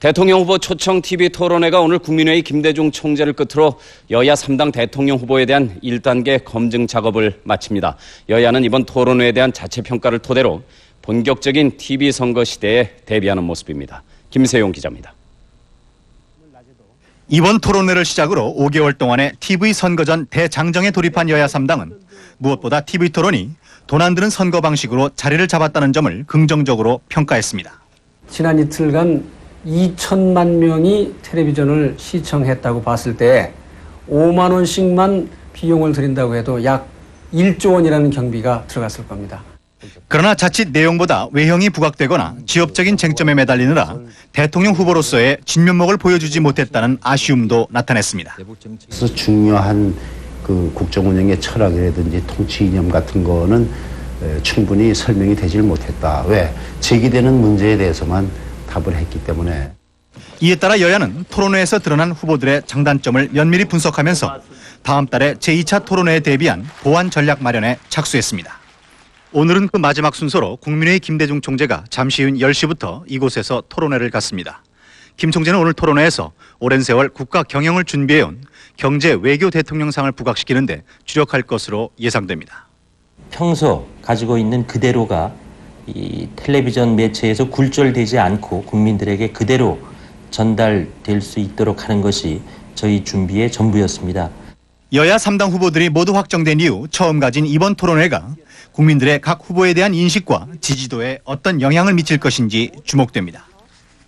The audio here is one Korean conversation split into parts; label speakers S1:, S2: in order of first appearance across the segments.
S1: 대통령 후보 초청 TV 토론회가 오늘 국민회의 김대중 총재를 끝으로 여야 3당 대통령 후보에 대한 1단계 검증 작업을 마칩니다. 여야는 이번 토론회에 대한 자체 평가를 토대로 본격적인 TV 선거 시대에 대비하는 모습입니다. 김세용 기자입니다.
S2: 이번 토론회를 시작으로 5개월 동안의 TV 선거 전 대장정에 돌입한 여야 3당은 무엇보다 TV 토론이 돈안 드는 선거 방식으로 자리를 잡았다는 점을 긍정적으로 평가했습니다.
S3: 지난 이틀간 2천만 명이 텔레비전을 시청했다고 봤을 때 5만 원씩만 비용을 들인다고 해도 약 1조 원이라는 경비가 들어갔을 겁니다.
S2: 그러나 자칫 내용보다 외형이 부각되거나 지역적인 쟁점에 매달리느라 대통령 후보로서의 진면목을 보여주지 못했다는 아쉬움도 나타냈습니다.
S4: 그래서 중요한 그 국정 운영의 철학이라든지 통치 이념 같은 거는 에, 충분히 설명이 되질 못했다. 왜? 제기되는 문제에 대해서만 답을 했기 때문에
S2: 이에 따라 여야는 토론회에서 드러난 후보들의 장단점을 면밀히 분석하면서 다음 달에 제2차 토론회에 대비한 보완 전략 마련에 착수했습니다. 오늘은 그 마지막 순서로 국민회의 김대중 총재가 잠시 후 10시부터 이곳에서 토론회를 갖습니다. 김 총재는 오늘 토론회에서 오랜 세월 국가 경영을 준비해온 경제 외교 대통령상을 부각시키는데 주력할 것으로 예상됩니다.
S5: 평소 가지고 있는 그대로가 이 텔레비전 매체에서 굴절되지 않고 국민들에게 그대로 전달될 수 있도록 하는 것이 저희 준비의 전부였습니다.
S2: 여야 3당 후보들이 모두 확정된 이후 처음 가진 이번 토론회가 국민들의 각 후보에 대한 인식과 지지도에 어떤 영향을 미칠 것인지 주목됩니다.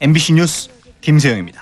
S2: MBC 뉴스 김세영입니다.